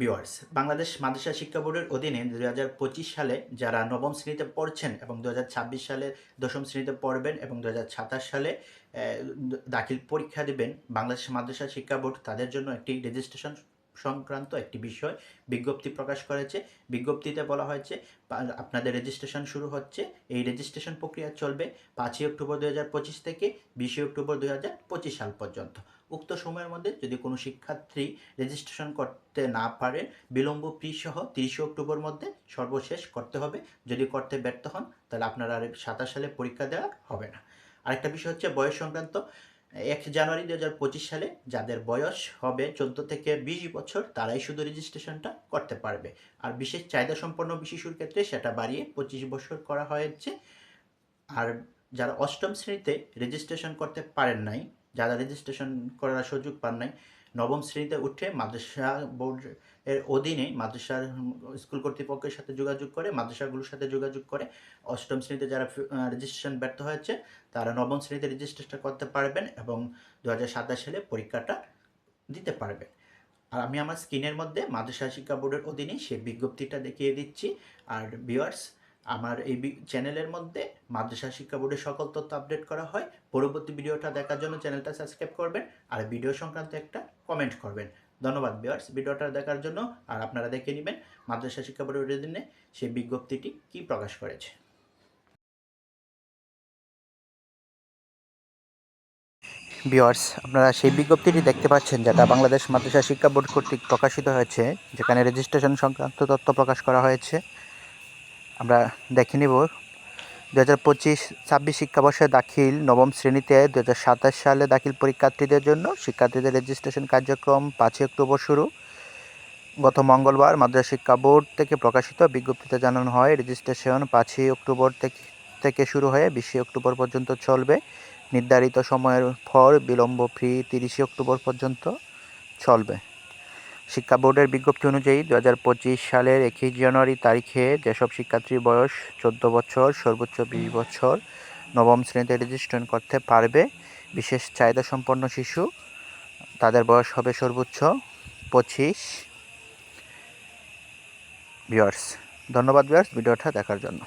Viewers Bangladesh মাদ্রাসা শিক্ষা বোর্ডের অধীনে দু হাজার পঁচিশ সালে যারা নবম শ্রেণীতে পড়ছেন এবং দু হাজার ছাব্বিশ সালে দশম শ্রেণীতে পড়বেন এবং দু হাজার সাতাশ সালে দাখিল পরীক্ষা দেবেন, বাংলাদেশ মাদ্রাসা শিক্ষা বোর্ড তাদের জন্য একটি রেজিস্ট্রেশন সংক্রান্ত একটি বিষয় বিজ্ঞপ্তি প্রকাশ করেছে। বিজ্ঞপ্তিতে বলা হয়েছে আপনাদের রেজিস্ট্রেশন শুরু হচ্ছে। এই রেজিস্ট্রেশন প্রক্রিয়া চলবে পাঁচই অক্টোবর দুই হাজার পঁচিশ থেকে বিশে অক্টোবর দুই হাজার পঁচিশ সাল পর্যন্ত। উক্ত সময়ের মধ্যে যদি কোনো শিক্ষার্থী রেজিস্ট্রেশন করতে না পারে বিলম্ব ফি সহ তিরিশে অক্টোবর মধ্যে সর্বশেষ করতে হবে। যদি করতে ব্যর্থ হন, তাহলে আপনারা আর সাতাশ সালে পরীক্ষা দেওয়া হবে না। আরেকটা বিষয় হচ্ছে বয়স সংক্রান্ত। এক জানুয়ারি দু হাজার পঁচিশ সালে যাদের বয়স হবে চোদ্দ থেকে বিশ বছর, তারাই শুধু রেজিস্ট্রেশনটা করতে পারবে। আর বিশেষ চাহিদা সম্পন্ন শিশুর ক্ষেত্রে সেটা বাড়িয়ে পঁচিশ বছর করা হয়েছে। আর যারা অষ্টম শ্রেণীতে রেজিস্ট্রেশন করতে পারেন নাই, যারা রেজিস্ট্রেশন করার সুযোগ পান নাই নবম শ্রেণীতে উঠে মাদ্রাসা বোর্ড এর অধীনে মাদ্রাসার স্কুল কর্তৃপক্ষের সাথে যোগাযোগ করে, মাদ্রাসাগুলোর সাথে যোগাযোগ করে অষ্টম শ্রেণীতে যারা রেজিস্ট্রেশন ব্যর্থ হয়েছে, তারা নবম শ্রেণীতে রেজিস্ট্রেশন করতে পারবেন এবং দু হাজার সাতাশ সালে পরীক্ষাটা দিতে পারবেন। আর আমি আমার স্ক্রিনের মধ্যে মাদ্রাসা শিক্ষা বোর্ডের অধীনে সেই বিজ্ঞপ্তিটা দেখিয়ে দিচ্ছি। আর ভিউয়ার্স আমার এই চ্যানেলের মধ্যে মাদ্রাসা শিক্ষা বোর্ডের সকল তথ্য আপডেট করা হয়। পরবর্তী ভিডিওটা দেখার জন্য চ্যানেলটা সাবস্ক্রাইব করবেন। আর ভিডিও সংক্রান্ত একটা কমেন্ট করবেন। ধন্যবাদ ভিউয়ার্স ভিডিওটা দেখার জন্য আর আপনারা দেখে নেবেন মাদ্রাসা শিক্ষা বোর্ডের অধীনে সেই বিজ্ঞপ্তিটি কি প্রকাশ করেছে। ভিওয়ার্স আপনারা সেই বিজ্ঞপ্তিটি দেখতে পাচ্ছেন যেটা বাংলাদেশ মাদ্রাসা শিক্ষা বোর্ড কর্তৃক প্রকাশিত হয়েছে, যেখানে রেজিস্ট্রেশন সংক্রান্ত তথ্য প্রকাশ করা হয়েছে। আমরা দেখে নিব দু হাজার পঁচিশ ছাব্বিশ শিক্ষাবর্ষে দাখিল নবম শ্রেণীতে দু হাজার সাতাশ সালে দাখিল পরীক্ষার্থীদের জন্য শিক্ষার্থীদের রেজিস্ট্রেশন কার্যক্রম পাঁচই অক্টোবর শুরু। গত মঙ্গলবার মাদ্রাসা শিক্ষা বোর্ড থেকে প্রকাশিত বিজ্ঞপ্তিতে জানানো হয় রেজিস্ট্রেশন পাঁচই অক্টোবর থেকে থেকে শুরু হয়ে বিশে অক্টোবর পর্যন্ত চলবে। নির্ধারিত সময়ের পর বিলম্ব ফ্রি তিরিশে অক্টোবর পর্যন্ত চলবে। শিক্ষা বোর্ডের বিজ্ঞপ্তি অনুযায়ী দু হাজার পঁচিশ সালের একই জানুয়ারি তারিখে যেসব শিক্ষার্থীর বয়স চোদ্দ বছর, সর্বোচ্চ বিশ বছর, নবম শ্রেণীতে রেজিস্ট্রেশন করতে পারবে, বিশেষ চাহিদা সম্পন্ন শিশু, তাদের বয়স হবে সর্বোচ্চ পঁচিশ। ভিউয়ার্স, ধন্যবাদ ভিউয়ার্স, ভিডিওটা দেখার জন্য।